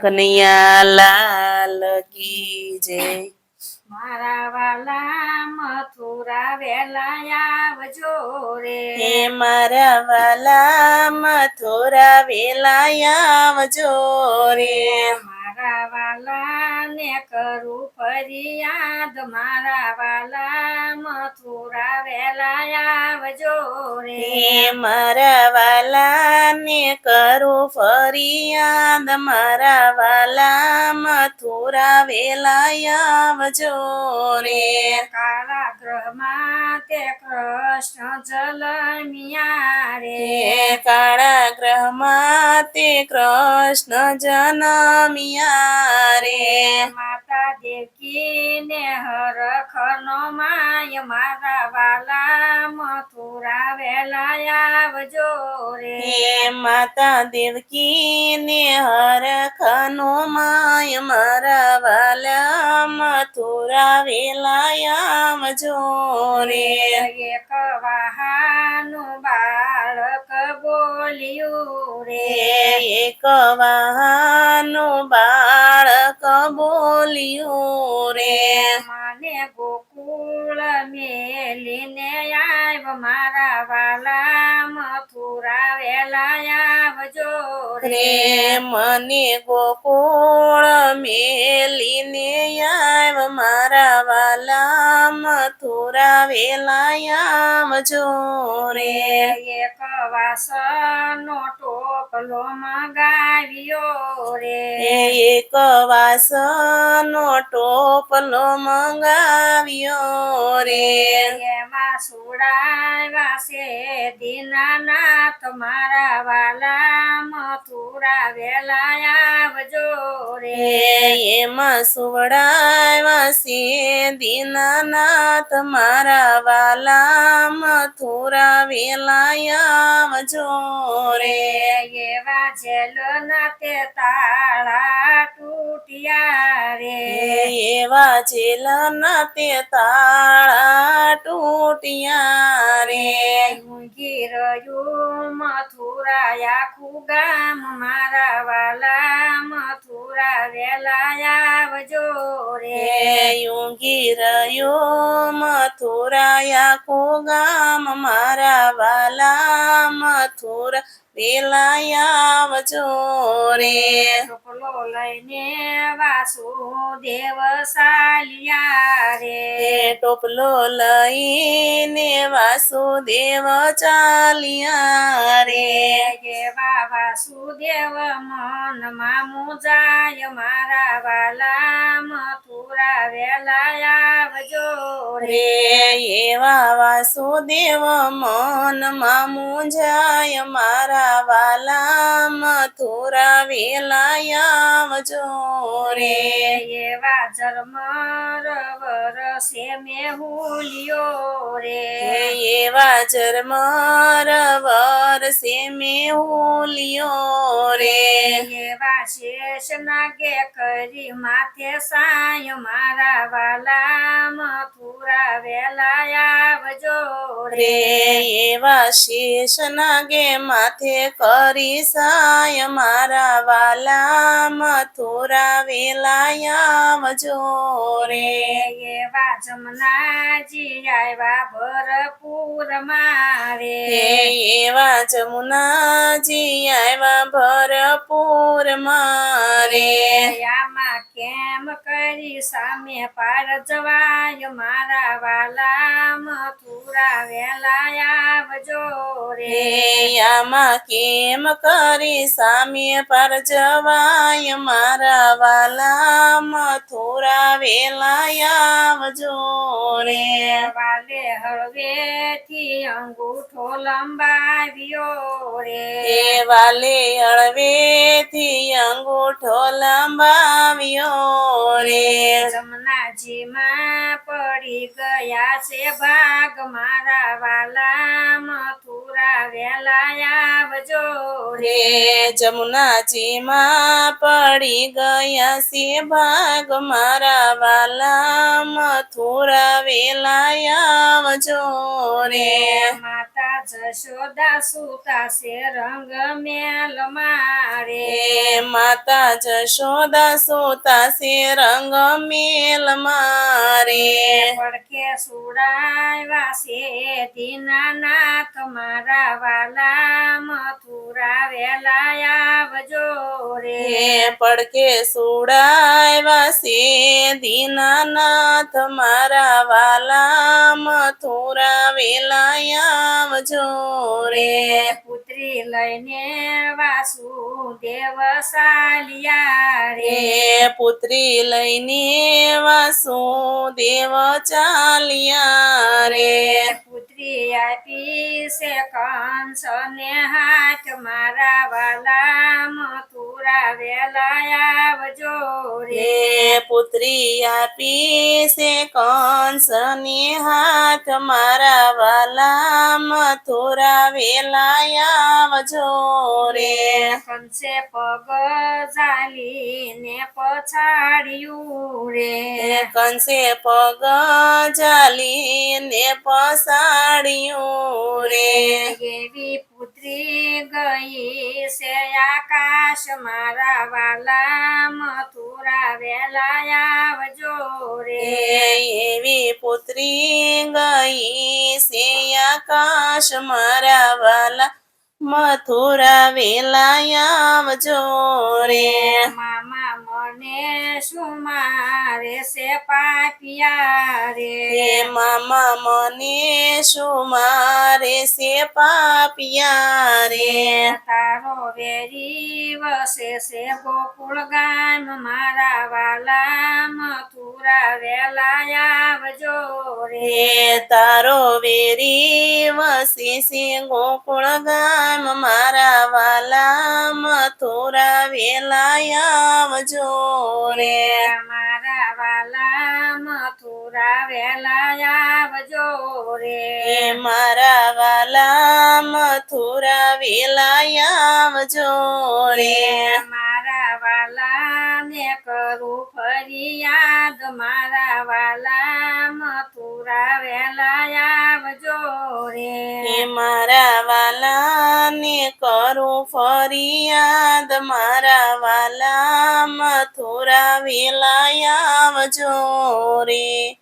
કનૈયા લાલ કી જય. મારા વાલા મથુરા વેલા આવજો રે. હે મારા વાલા મથુરા વેલા આવજો રે. મારા વાલા ને કરું ફરિયાદ. મારા વાલા મથુરા વેલા આવજો રે. મારા વાલા ને કરું ફરિયાદ. મારા વાલા મથુરા વેલા આવજો રે. કાળા ગ્રહમાં તે કૃષ્ણ જલમિયા રે. હે કાળા ગ્રહમાં તે કૃષ્ણ જનમિયા રે. માતા દેવકી ને હરખનો માય મારા વાલા મથુરા વેલા આવજો રે. માતા દેવકીને હરખનો માય મારા વાલા મથુરા વેલા આવજો રે. એક વાહાનું બાળક બોલ્યું રે. રે એક વાહાનું બાળક બોલ્યું રે રે મને ગોકુળ મેલીને આવ મારા વાલા મથુરા વેલાયામ આવજો રે. એક વાસનો ટોપલો મગાવ્યો રે. એક વાસનો ટોપલો મંગાવ્યો રે. એમાં સુડાવ્યા છે દીનાનાથ મારા વાલા મથુરા વેલા આવજો રે. એમાં સુવડાવ્યા છે દીનાનાથ મારા વાલા મથુરા વેલાયા રે. એવા જેલના તે તાળા તૂટ્યા રે. એવા જેલના તે તાળા તૂટ્યા રે. ઊંઘી રહ્યું મથુરા આખું ગામ મારા વાલા મથુરા વેલા આવજો રે. ઊંઘી રહ્યો મથુરાયા ખુગામ ગામ મારા વાલા મથુરા વેલા આવજો રે. ટોપલો લઈને વાસુદેવ સાલિયા રે. ટોપલો લઈને વાસુદેવ ચાલ્યા રે. એવા વાસુદેવ મનમાં મુજાય મારા વાલા મથુરા વેલા આવજો રે. એવા વાસુદેવ મનમાં મુજાય મારા વાલા મથુરા વેલા આવજો રે એવા જરમર વરસે મેહુલિયો રે. એવા જરમર વરસે મેહુલિયો રે. એવા શેષ નાગે કરી માથે સાય મારા વાલા મથુરા વેલા રે એવા શેષ નાગે માથે કરી સાય મારા વાલા મથુરા વેલા આવજો રે એવા જમનાજી આવ્યા ભરપૂર મારે એવા જમુનાજી આવ્યા ભરપૂર મારે આમાં કેમ કરી સામે પાર જવાય મારા વાલા મથુરા વેલા આવજો રે આમાં કેમ કરી સામે પર જવાય? મારા વાલા મથુરા વેલા આવજો રે. વાલે હળવેથી અંગૂઠો લંબાવ્યો રે. વાલે હળવેથી અંગૂઠો લંબાવ્યો રે. જમના જમુનાજીમાં પડી ગયા છે ભાગ મારા વાલા મથુરા વેલા આવજો. રે જમુનાજી જમુનાજીમાં પડી ગયા છે ભાગ મારા વાલા મથુરા વેલા આવજો. રે માતા જશોદા સુતા છે રંગ મેલ મારે. માતા જશોદા સુતા છે રંગ મેલ મારે. પડકે સુડાવ્યા છે. દીનાનાથ મારા વાલા મથુરા વેલા આવજો રે. પડકે સુડાવ્યા છે. દીનાનાથ મારા વાલા મથુરા વેલા આવજો રે. પુત્રી લઈને વાસુદેવ ચાલ્યા રે. પુત્રી લઈને વાસુદેવ ચાલ્યા રે. પુત્રી આપી છે કંસ ને હાથ મારા વાલા મથુરા વેલા આવજો રે પુત્રી આપી છે કંસની હાથ મારા વાલા મથુરા વેલા આવજો રે. કંસે પગ જાલીને પછાડ્યું રે. એ કંસે પગ જાલીને પછાડ્યું રે. એવી પુત્રી ગઈ છે આકાશ મારા વાલા વેલા રે. એવી પુત્રી ગઈ સે આકાશ મારા વાલા મથુરા વેલાયાવજો રે. મામા મને શું મારે છે પાપિયા રે? મામા મને શું મારે છે પાપિયા રે? તારો વેરી વસે છે ગોકુળ ગામ મારા વાલા મથુરા વેલા આવજો રે. રે તારો વેરી વસે છે ગોકુળ ગામ મારા વાલા મથુરા વેલા આવજો રે. મારા વાલા મથુરા વેલા આવજો રે. મારા વાલા મથુરા વેલા આવજો રે. મારા વાલા ને કરું ફરિયાદ. મારા વાલા મથુરા વેલા આવજો રે. મારા વાલા ને ફરિયાદ મારા વાલા મથુરા વેલા આવજો રે.